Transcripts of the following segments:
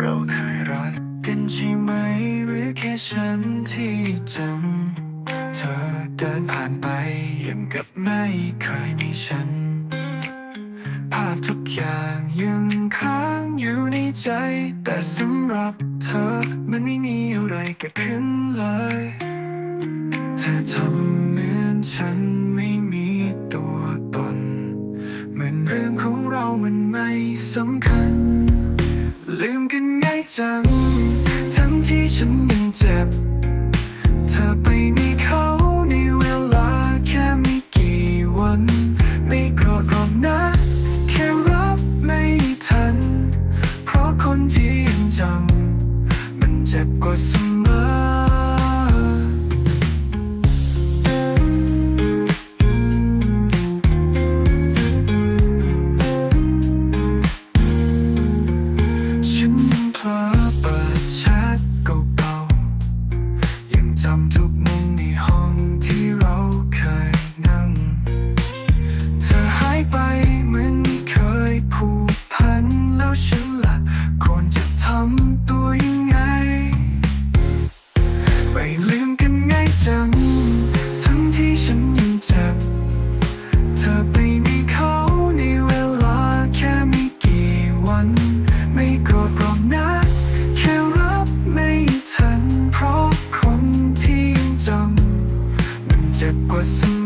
เราเคยรักกันใช่ไหม หรือแค่ฉันที่จำเธอเดินผ่านไปยังกับไม่เคยมีฉัน ภาพทุกอย่างยังค้างอยู่ในใจ แต่สำหรับเธอมันไม่มีอะไรเกิดขึ้นเลย เธอทำเหมือนฉันไม่มีตัวตน เหมือนเรื่องของเรามันไม่สำคัญ จัง ทั้งที่ฉันยังเจ็บ ไม่ลืมกันง่ายจัง ทั้งที่ฉันยังเจ็บ เธอไปมีเขาในเวลาแค่ไม่กี่วัน ไม่โกรธหรอกนะแค่รับไม่ทัน เพราะคนที่ยังจำมันเจ็บกว่าเสม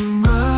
my